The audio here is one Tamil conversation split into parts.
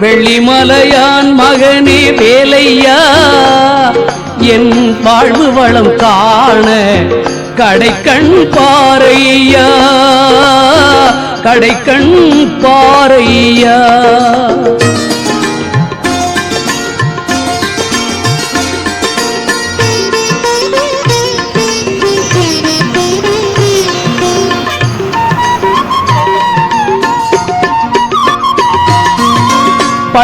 வெள்ளிமலையான் மகனே வேலையா? என் வாழ்வு வளம் காண கடைக்கண் பாறையா? கடைக்கண் பாறையா?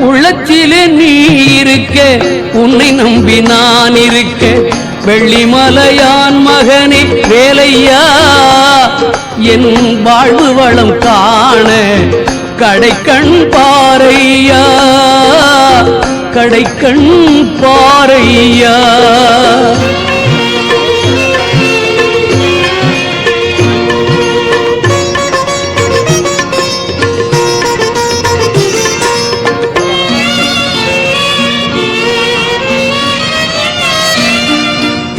உள்ளத்திலே நீ இருக்க உன்னை நம்பி நான் இருக்க வெள்ளிமலையான் மகனே வேலையா? என் வாழ்வு வளம் காண கடைக்கண் பாறையா? கடைக்கண் பாறையா?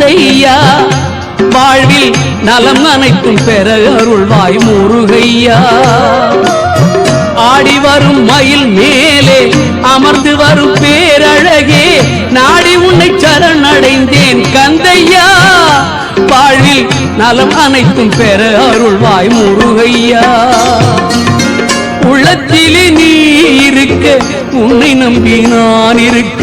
தந்தையா வாழ்வில் நலம் அனைத்தும் பெற அருள்வாய் முருகையா. ஆடி வரும் மயில் மேலே அமர்ந்து வரும் பேரழகே நாடி உன்னை சரணடைந்தேன் கந்தையா வாழ்வில் நலம் அனைத்தும் பெற அருள்வாய் முருகையா. உள்ளத்திலே நீ இருக்க உன்னை நம்பி நான் இருக்க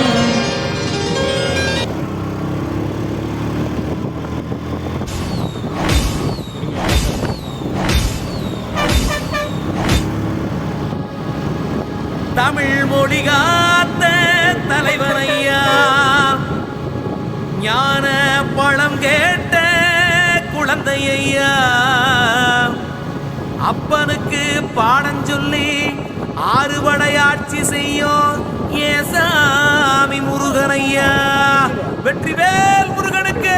பழம் கேட்ட குழந்தையா அப்பனுக்கு பாடம் சொல்லி ஆறுபடையாட்சி செய்யும் ஏசாமி முருகனையா? வெற்றிவேல் முருகனுக்கு!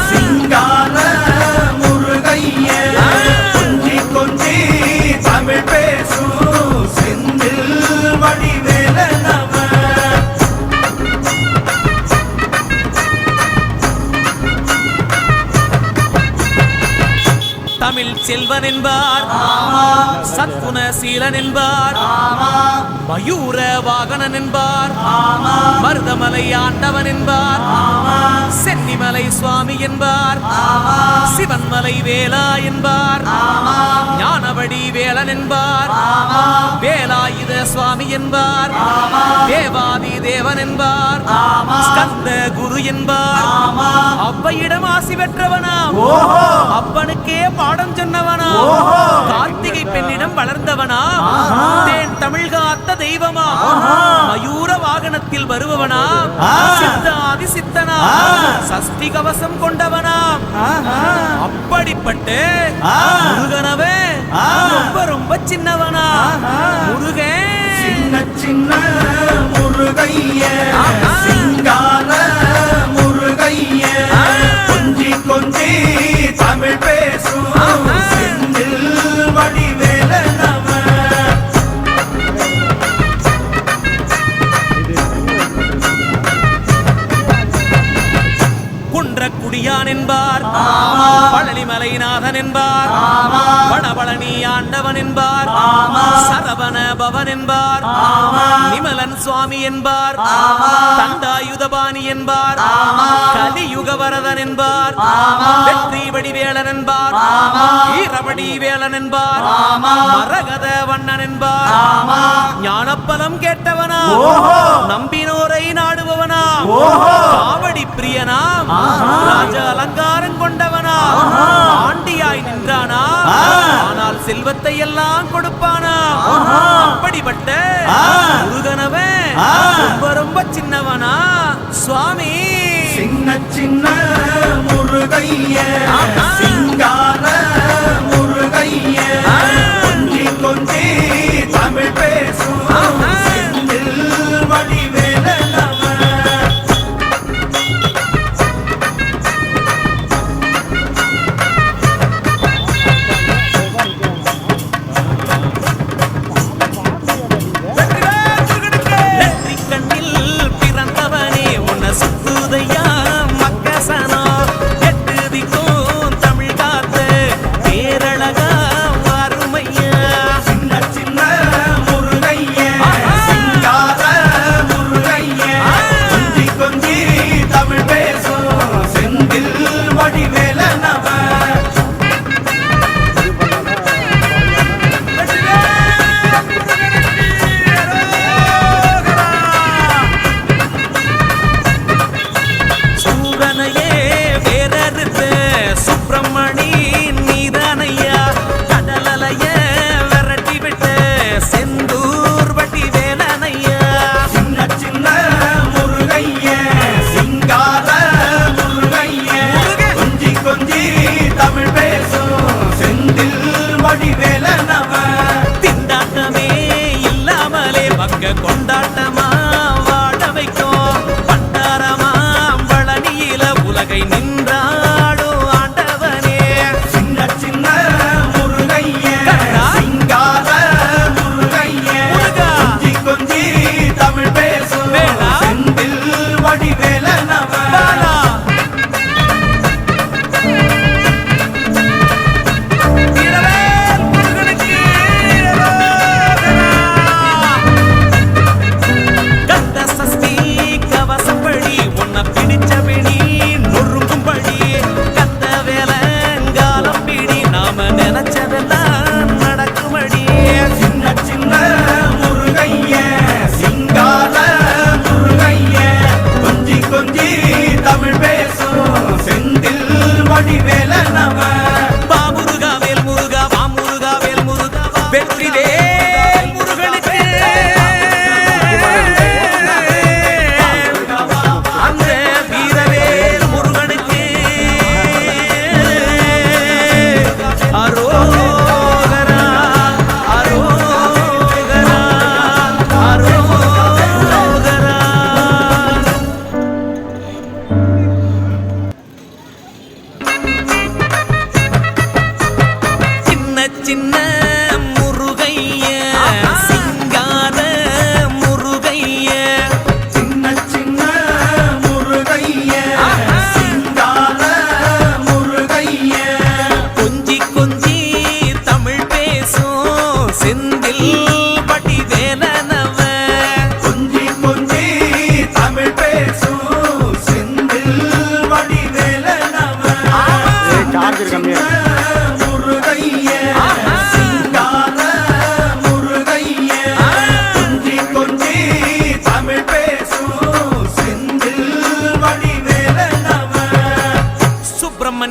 செல்வன் என்பார் சத்குண சீலன் என்பார் மயூர வாகனன் என்பார் மருதமலை ஆண்டவன் என்பார் சென்னிமலை சுவாமி என்பார். சிவன்மலை வேலா என்பார். ஞானவடி வேலன் என்பார். வேலாயுத சுவாமி என்பார். தேவாதி தேவன் என்பார். ஸ்கந்த குரு என்பார். அவ்வையிடம் ஆசி பெற்றவனாம். அப்பனுக்கே பாடம் சொன்னவனா கார்த்திகை பெண்ணிடம் வளர்ந்தவனா தேன் தமிழ் காத்த தெய்வமா மயூர வாகனத்தில் வருபவனா சித்தாதி சித்தனா சஷ்டி கவசம் கொண்டவனா அப்படிப்பட்டு முருகனவே ரொம்ப ரொம்ப சின்னவனா முருகன் சின்ன சின்ன முருகைய சிங்கார முருகைய கொஞ்சி கொஞ்சி தமிழ் பேசும் பவன் என்பார். நிமலன் சுவாமி என்பார். தண்டாயுதபாணி என்பார். கலியுக வரதன் என்பார். வெற்றி வடிவேலன் என்பார். வீரபடி வேலன் என்பார். மரகத வண்ணன் என்பார். ஞானப்பலம் கேட்டவனா நம்பினோரை நாடுபவனா காவடி பிரியனாம் ராஜ அலங்காரம் கொண்டவனா ஆண்டியாய் நின்றானா ஆனால் செல்வத்தை எல்லாம் கொடுப்பானா அப்படிப்பட்ட முருகனவன். ரொம்ப ரொம்ப சின்னவனா? சுவாமி. சின்ன சின்ன முருகைய.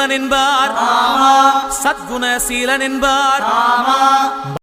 செல்வன் என்பார். சத்குணசீலன் என்பார்.